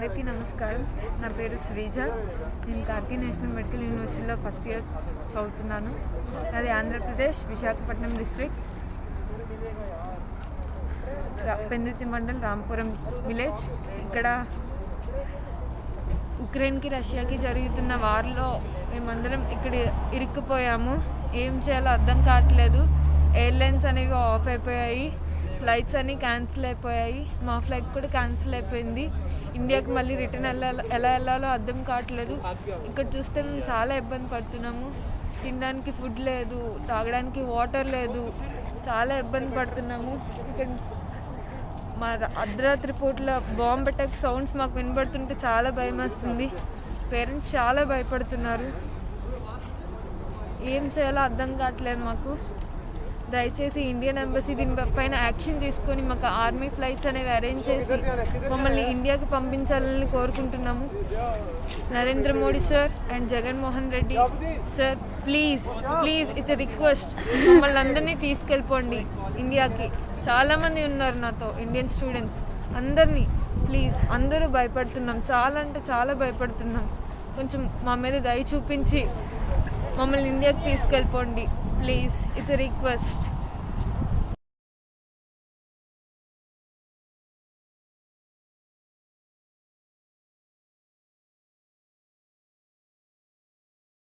అందరికీ నమస్కారం. నా పేరు శ్రీజ. నేను కార్తీ నేషనల్ మెడికల్ యూనివర్సిటీలో ఫస్ట్ ఇయర్ చదువుతున్నాను. అది ఆంధ్రప్రదేశ్ విశాఖపట్నం డిస్ట్రిక్ట్. పెందుతి మండల్ రాంపురం విలేజ్. ఇక్కడ ఉక్రెయిన్కి రష్యాకి జరుగుతున్న వారిలో మేమందరం ఇక్కడ ఇరుక్కుపోయాము. ఏం చేయాలో అర్థం కావట్లేదు. ఎయిర్లైన్స్ అనేవి ఆఫ్ అయిపోయాయి. ఫ్లైట్స్ అన్నీ క్యాన్సిల్ అయిపోయాయి. మా ఫ్లైట్ కూడా క్యాన్సిల్ అయిపోయింది. ఇండియాకి మళ్ళీ రిటర్న్ వెళ్ళాలో ఎలా వెళ్ళాలో అర్థం కావట్లేదు. ఇక్కడ చూస్తే మేము చాలా ఇబ్బంది పడుతున్నాము. తినడానికి ఫుడ్ లేదు తాగడానికి వాటర్ లేదు చాలా ఇబ్బంది పడుతున్నాము. ఇక్కడ మా అర్ధరాత్రి పూట్ల బాంబ్ అటాక్ సౌండ్స్ మాకు వినబడుతుంటే చాలా భయం వస్తుంది. పేరెంట్స్ చాలా భయపడుతున్నారు. ఏం చేయాలో అర్థం కావట్లేదు మాకు. దయచేసి ఇండియన్ ఎంబసీ దీని పైన యాక్షన్ తీసుకొని మాకు ఆర్మీ ఫ్లైట్స్ అనేవి అరేంజ్ చేసి మమ్మల్ని ఇండియాకి పంపించాలని కోరుకుంటున్నాము. Narendra Modi sir and Jaganmohan Reddy sir please please it's request. మమ్మల్ని అందరినీ తీసుకెళ్ళిపోండి ఇండియాకి. చాలామంది ఉన్నారు నాతో ఇండియన్ స్టూడెంట్స్. అందరినీ ప్లీజ్ అందరూ భయపడుతున్నాం. చాలా అంటే చాలా భయపడుతున్నాం. కొంచెం మా మీద దయ చూపించి మమ్మల్ని ఇండియాకి తీసుకెళ్ళిపోండి. Please it's request